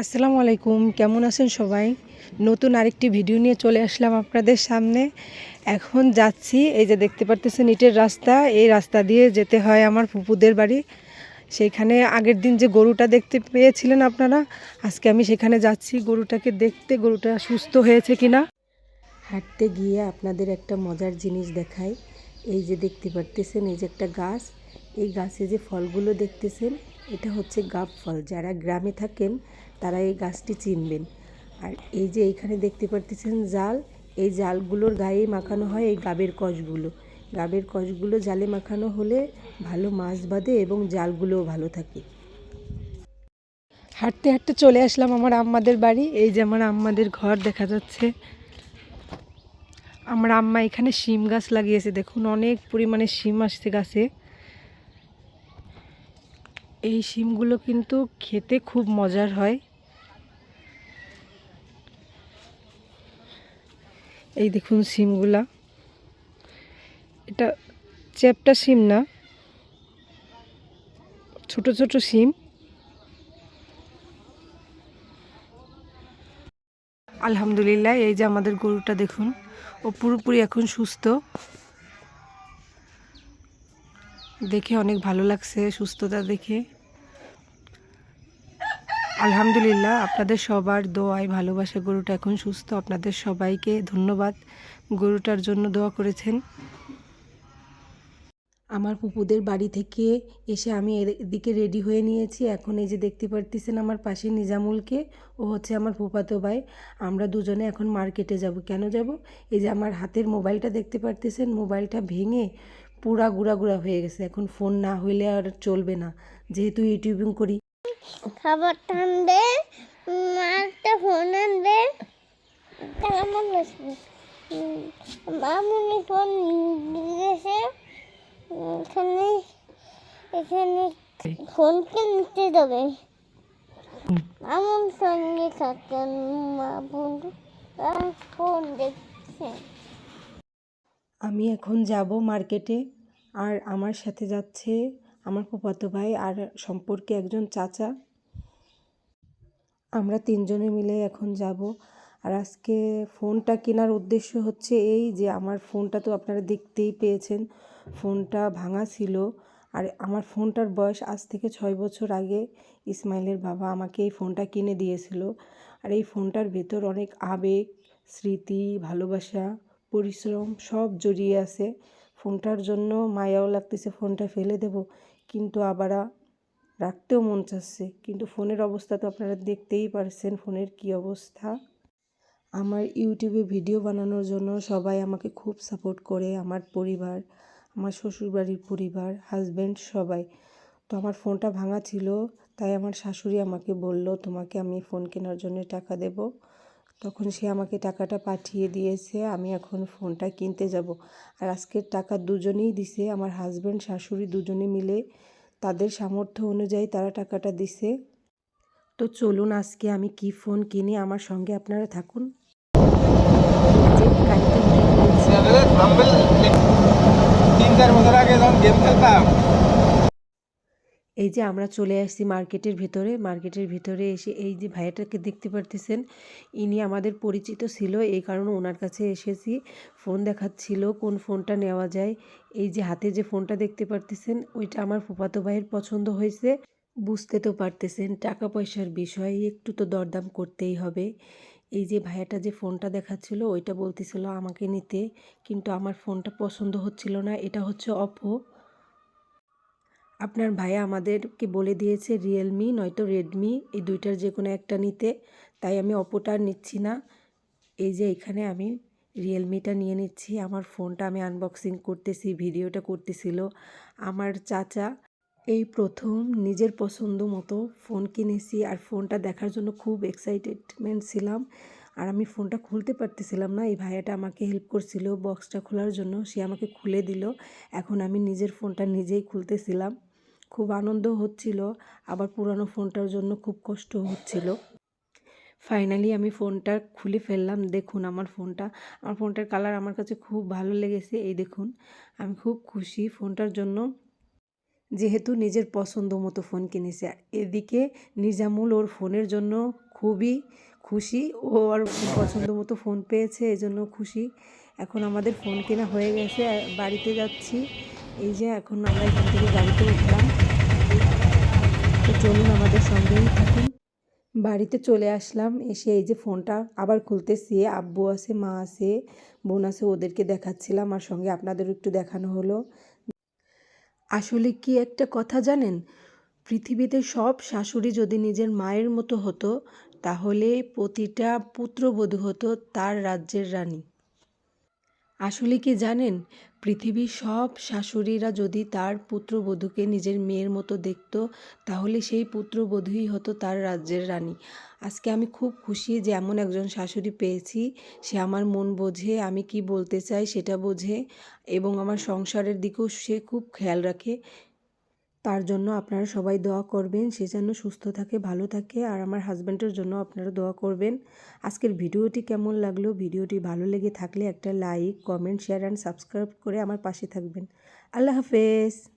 আসসালামু আলাইকুম, কেমন আছেন সবাই? নতুন আরেকটি ভিডিও নিয়ে চলে আসলাম আপনাদের সামনে। এখন যাচ্ছি, এই যে দেখতে পারতেছেন ইটের রাস্তা, এই রাস্তা দিয়ে যেতে হয় আমার ফুপুদের বাড়ি। সেইখানে আগের দিন যে গরুটা দেখতে পেয়েছিলেন আপনারা, আজকে আমি সেখানে যাচ্ছি। গরুটাকে দেখতে, গরুটা সুস্থ হয়েছে কিনা? হাঁটতে গিয়ে আপনাদের একটা মজার জিনিস দেখাই। এই যে দেখতে পারতেছেন, এই যে একটা গাছ। এই গাছে যে ফলগুলো দেখতেছেন, এটা হচ্ছে গাব ফল। যারা গ্রামে থাকেন তারা এই গাছটি চিনবেন। আর এই যে এইখানে দেখতে পারতেছেন জাল, এই জালগুলোর গায়ে মাখানো হয় এই গাবের কষগুলো। গাবের কষগুলো জালে মাখানো হলে ভালো মাছ বাঁধে এবং জালগুলোও ভালো থাকে। হাঁটতে হাঁটতে চলে আসলাম আমার আম্মাদের বাড়ি। এই যে আমার আম্মাদের ঘর দেখা যাচ্ছে। আমার আম্মা এখানে শিম গাছ লাগিয়েছে। দেখুন, অনেক পরিমাণে শিম আসছে গাছে। এই শিমগুলো কিন্তু খেতে খুব মজার হয়। এই দেখুন সিমগুলা। এটা চ্যাপটা সিম না। ছোট ছোট সিম। আলহামদুলিল্লাহ, এই যে আমাদের গরুটা দেখুন, ও পুরোপুরি এখন সুস্থ। দেখে অনেক ভালো লাগছে সুস্থতা দেখে। আলহামদুলিল্লাহ, আপনাদের সবার দোয়ায় ভালোবাসা গরুটা এখন সুস্থ। আপনাদের সবাইকে ধন্যবাদ। গরুটার জন্য দোয়া করেছেন। আমার পুপুদের বাড়ি থেকে এসে আমি এদিকে রেডি হয়ে নিয়েছি। এখন এই যে দেখতে পারতেছেন আমার পাশে নিজামুলকে, ও হচ্ছে আমার ফুপাতো ভাই। আমরা দুজনে এখন মার্কেটে যাব। কেন যাব? এই যে আমার হাতের মোবাইলটা দেখতে পারতেছেন, মোবাইলটা ভেঙে পুরা গুড়া গুড়া হয়ে গেছে। এখন ফোন না হইলে আর চলবে না। যেহেতু ইউটিউবিং করি খাবার টানবে একটা ফোন আনবে। কেমন বসবে মামুনি ফোন দিয়েছে, এখানে এখানে ফোনকে নিতে দেবে। মামুন সঙ্গে থাকেন মামুন ফোন দেখছে। আমি এখন যাব মার্কেটে আর আমার সাথে যাচ্ছে আমার ফুফাতো ভাই আর সম্পর্কে একজন চাচা। আমরা তিনজনে মিলে এখন যাব। আর আজকে ফোনটা কেনার উদ্দেশ্য হচ্ছে এই যে, আমার ফোনটা তো আপনারা দেখতেই পেয়েছেন, ফোনটা ভাঙা ছিল। আর আমার ফোনটার বয়স আজ থেকে ছয় বছর আগে ইসমাইলের বাবা আমাকে এই ফোনটা কিনে দিয়েছিল। আর এই ফোনটার ভেতর অনেক আবেগ, স্মৃতি, ভালোবাসা, পরিশ্রম সব জড়িয়ে আছে। ফোনটার জন্য মায়াও লাগতেছে, ফোনটা ফেলে দেব। কিন্তু আবার রাখতেও মন চাচ্ছে, কিন্তু ফোনের অবস্থা তো আপনারা দেখতেই পারছেন ফোনের কি অবস্থা। আমার ইউটিউবে ভিডিও বানানোর জন্য সবাই আমাকে খুব সাপোর্ট করে, আমার পরিবার, আমার শ্বশুরবাড়ির পরিবার, হাজব্যান্ড সবাই। তো আমার ফোনটা ভাঙা ছিল, তাই আমার শাশুড়ি আমাকে বলল, তোমাকে আমি ফোন কেনার জন্য টাকা দেব। তখন সে আমাকে টাকাটা পাঠিয়ে দিয়েছে, আমি এখন ফোনটা কিনতে যাব। আর আজকের টাকা দুজনেই দিছে, আমার হাজব্যান্ড, শাশুড়ি দুজনে মিলে তাদের সামর্থ্য অনুযায়ী তারা টাকাটা দিছে। তো চলুন আজকে আমি কি ফোন কিনি, আমার সঙ্গে আপনারা থাকুন। আগে যখন গেম খেলতাম এই যে আমরা চলে আসছি মার্কেটের ভিতরে মার্কেটের ভিতরে এসে এই যে ভাইয়াটাকে দেখতে পারতেছেন, ইনি আমাদের পরিচিত ছিল, এই কারণে ওনার কাছে এসেছি। ফোন দেখাচ্ছিল, কোন ফোনটা নেওয়া যায়। এই যে হাতে যে ফোনটা দেখতে পারতেছেন, ওইটা আমার ফুফাতো ভাইয়ের পছন্দ হয়েছে। বুঝতে তো পারতেছেন টাকা পয়সার বিষয়ে একটু তো দরদাম করতেই হবে। এই যে ভাইয়াটা যে ফোনটা দেখাচ্ছিল, ওইটা বলতেছিল আমাকে নিতে, কিন্তু আমার ফোনটা পছন্দ হচ্ছিল না। এটা হচ্ছে অপো আপনার ভাইয়া আমাদেরকে বলে দিয়েছে রিয়েলমি নয়তো রেডমি এই দুইটার যে কোনো একটা নিতে। তাই আমি অপোটা নিচ্ছি না। এই যে এখানে আমি রিয়েলমিটা নিয়ে নিচ্ছি। আমার ফোনটা আমি আনবক্সিং করতেছি, ভিডিওটা করতেছিল। আমার চাচা এই প্রথম নিজের পছন্দ মতো ফোন কিনেছি আর ফোনটা দেখার জন্য খুব এক্সাইটেডমেন্ট ছিলাম। আর আমি ফোনটা খুলতে পারতেছিলাম না। এই ভাইয়াটা আমাকে হেল্প করছিল বক্সটা খোলার জন্য। সে আমাকে খুলে দিল। এখন আমি নিজের ফোনটা নিজেই খুলতেছিলাম। খুব আনন্দ হচ্ছিল। আবার পুরানো ফোনটার জন্য খুব কষ্ট হচ্ছিল। ফাইনালি আমি ফোনটা খুলে ফেললাম। দেখুন আমার ফোনটা, আমার ফোনটার কালার আমার কাছে খুব ভালো লেগেছে। এই দেখুন, আমি খুব খুশি ফোনটার জন্য। যেহেতু নিজের পছন্দ মতো ফোন কিনেছে। এদিকে নিজামুল ওর ফোনের জন্য খুবই খুশি। ও আর পছন্দ মতো ফোন পেয়েছে, এজন্য খুশি। এখন আমাদের ফোন কেনা হয়ে গেছে। বাড়িতে যাচ্ছি। এই যে এখন আমরা এখান থেকে গাড়িতে উঠলাম। তো চলুন আমাদের সঙ্গেই থাকুন। বাড়িতে চলে আসলাম, এসে এই যে ফোনটা আবার খুলতেছি। আব্বু আছে, মা আছে, বোন আছে, ওদেরকে দেখাচ্ছিলাম আর সঙ্গে আপনাদেরও একটু দেখানো হলো। আসলে কি একটা কথা জানেন? পৃথিবীতে সব শাশুড়ি যদি নিজের মায়ের মতো হতো, তাহলে প্রতিটা পুত্রবধূ হতো তার রাজ্যের রানী। আসলে কি জানেন? পৃথিবীর সব শাশুড়িরা যদি তার পুত্রবধূকে নিজের মেয়ের মতো দেখত, তাহলে সেই পুত্রবধূই হতো তার রাজ্যের রানী। আজকে আমি খুব খুশি যে এমন একজন শাশুড়ি পেয়েছি। সে আমার মন বোঝে, আমি কি বলতে চাই সেটা বোঝে এবং আমার সংসারের দিকেও সে খুব খেয়াল রাখে। তার জন্য আপনারা সবাই দোয়া করবেন, সে যেন সুস্থ থাকে, ভালো থাকে, আর আমার হাজব্যান্ডের জন্য আপনারা দোয়া করবেন। আজকের ভিডিওটি কেমন লাগল? ভিডিওটি ভালো লেগে থাকলে একটা like comment share and subscribe করে আমার পাশে থাকবেন। আল্লাহ হাফেজ!